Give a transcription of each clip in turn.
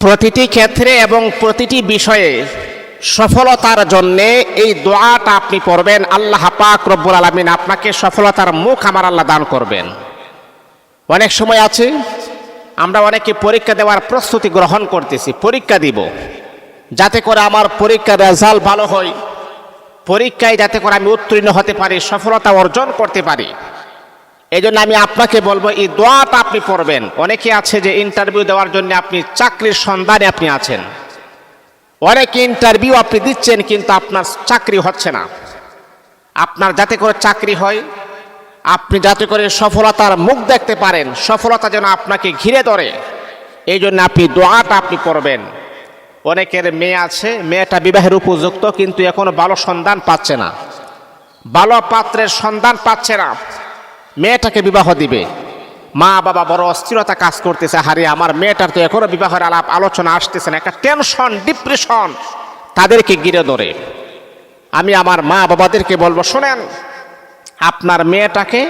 প্রতিটি ক্ষেত্রে এবং প্রতিটি বিষয়ে সফলতার জন্যে এই দোয়াটা আপনি পড়বেন। আল্লাহ পাক রব্বুল আলমিন আপনাকে সফলতার মুখ আমার আল্লাহ দান করবেন। অনেক সময় আছে, আমরা অনেকে পরীক্ষা দেওয়ার প্রস্তুতি গ্রহণ করতেছি, পরীক্ষা দিব। যাতে করে আমার পরীক্ষার রেজাল্ট ভালো হয়, পরীক্ষায় যাতে করে আমি উত্তীর্ণ হতে পারি, সফলতা অর্জন করতে পারি। এই জন্য আমি আপনাকে বলব, এই দোয়াটা আপনি পড়বেন। অনেকে আছে যে ইন্টারভিউ দেওয়ার জন্য আপনি চাকরির সন্ধানে আপনি আছেন। অনেক ইন্টারভিউ আপনি দিচ্ছেন, কিন্তু আপনার চাকরি হচ্ছে না। আপনার যাতে করে চাকরি হয়, আপনি যাতে করে সফলতার মুখ দেখতে পারেন, সফলতা যেন আপনাকে ঘিরে ধরে এই জন্য আপনি দোয়াটা আপনি পড়বেন। অনেকের মেয়ে আছে, মেয়েটা বিবাহের উপযুক্ত, কিন্তু এখনও ভালো সন্ধান পাচ্ছে না। ভালো পাত্রের সন্ধান পাচ্ছে না। মেয়েটাকে বিবাহ দিবে। মা বাবা বড় অস্থিরতা কাজ করতেছে। হারে আমার মেয়েটার তো এখনও বিবাহের আলাপ আলোচনা আসতেছে না। একটা টেনশন ডিপ্রেশন তাদেরকে গিরে ধরে। আমি আমার মা বাবাদেরকে বলব, শোনেন, আপনার মেয়েটাকে,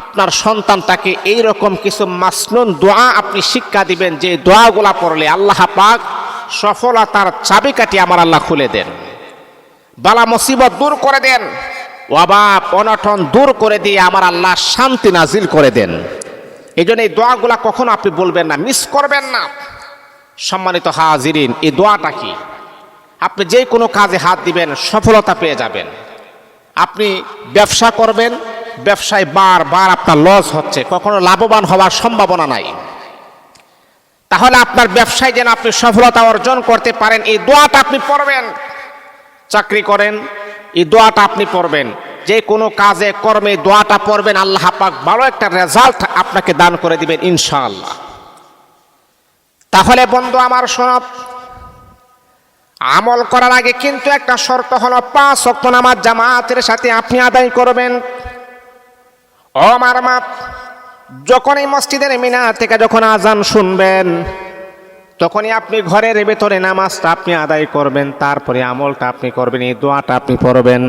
আপনার সন্তানটাকে এই রকম কিছু মাসনুন দোয়া আপনি শিক্ষা দিবেন, যে দোয়াগুলা পড়লে আল্লাহ পাক সফলতার চাবিকাঠি আমার আল্লাহ খুলে দেন। বালা মুসিবত দূর করে দেন। অভাব, অনটন দূর করে দিয়ে আমার আল্লাহ শান্তি নাজিল করে দেন। এই জন্য এই দোয়াগুলা কখনো আপনি বলবেন না মিস করবেন না। সম্মানিত হাজিরিন, এই দোয়াটা কি? আপনি যে কোনো কাজে হাত দিবেন, সফলতা পেয়ে যাবেন। আপনি ব্যবসা করবেন, ব্যবসায় বারবার আপনার লস হচ্ছে, কখনো লাভবান হওয়ার সম্ভাবনা নাই। তাহলে আপনার ব্যবসায় যেন আপনি সফলতা অর্জন করতে পারেন, এই দোয়াটা আপনি পড়বেন। চাকরি করেন এই দোয়াটা আপনি পড়বেন। যে কোনো কাজে, কর্মে দোয়াটা পড়বেন, আল্লাহ পাক ভালো একটা রেজাল্ট আপনাকে দান করে দিবেন ইনশাআল্লাহ। তাহলে বন্ধু আমার সনব আমল করার আগে কিন্তু একটা শর্ত হলো পাঁচ অক্ট নামাজ জামাতের সাথে আপনি আদায় করবেন। ও আমার মা যখন এই মসজিদের মিনার থেকে যখন আজান শুনবেন তখনই আপনি ঘরের ভেতরে নামাজটা আপনি আদায় করবেন, তারপরে আমলটা আপনি করবেন, এই দোয়াটা আপনি পড়বেন।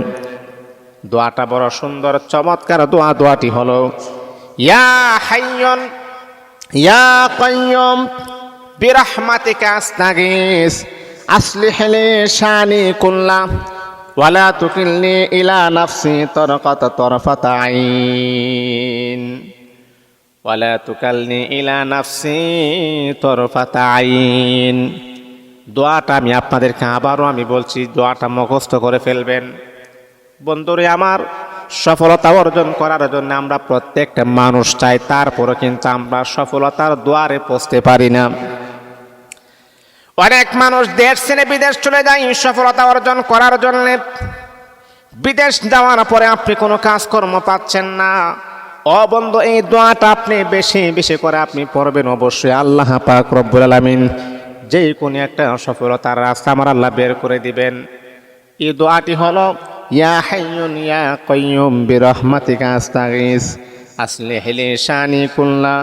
দোয়াটা বড় সুন্দর, চমৎকার দোয়া, দোয়াটি হলো, ইয়া হাইয়ন ইয়া কাইয়ুম বিরহমাতিকা আস্তাগিস আসলিহ লি শানি কুল্লা, ওয়ালা তুকিলনি ইলা নাফসি তরকাত তরফাত আইন। ওয়ালা তুকালনি ইলা নাফসি আইন। দোয়াটা আমি আপনাদেরকে আবারও আমি বলছি, দোয়াটা মুখস্থ করে ফেলবেন। বন্ধুরে, আমার সফলতা অর্জন করার জন্য আমরা প্রত্যেকটা মানুষ চাই তারপরে কিন্তু আমরা সফলতার দুয়ারে পৌঁছতে পারি না। অনেক মানুষ দেশ ছেড়ে বিদেশ চলে যায় সফলতা অর্জন করার জন্য। বিদেশ যাওয়ার পরে আপনি কোনো কাজকর্ম পাচ্ছেন না। অবন্ধ এই দোয়াটা আপনি বেশি বেশি করে আপনি পড়বেন অবশ্যই। আল্লাহ পাক রব্বুল আলামিন যে কোনো একটা সফলতার রাস্তা আমার আল্লাহ বের করে দিবেন। এই দোয়াটি হলো, ইয়া হাইয়ুন ইয়া কাইয়ুম বিরহমাতিকা আস্তাগিস আসলিহ লি শানি কুল্লা,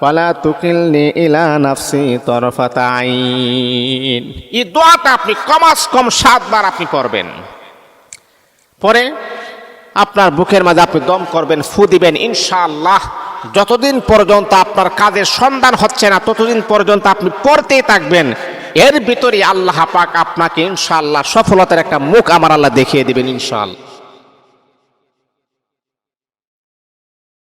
ওয়ালা তুকিলনি ইলা নাফসি তরফাতা আইন। এই দোয়াটা আপনি কমাস কম সাতবার আপনি পড়বেন। পরে আপনার বুকের মাঝে আপনি দম করবেন, ফু দিবেন, ইনশাআল্লাহ। যতদিন পর্যন্ত আপনার কাজের সন্ধান হচ্ছে না, ততদিন পর্যন্ত আপনি পড়তেই থাকবেন। এর ভিতরে আল্লাহ পাক আপনাকে ইনশাআল্লাহ সফলতার একটা মুখ আমার আল্লাহ দেখিয়ে দেবেন, ইনশাআল্লাহ।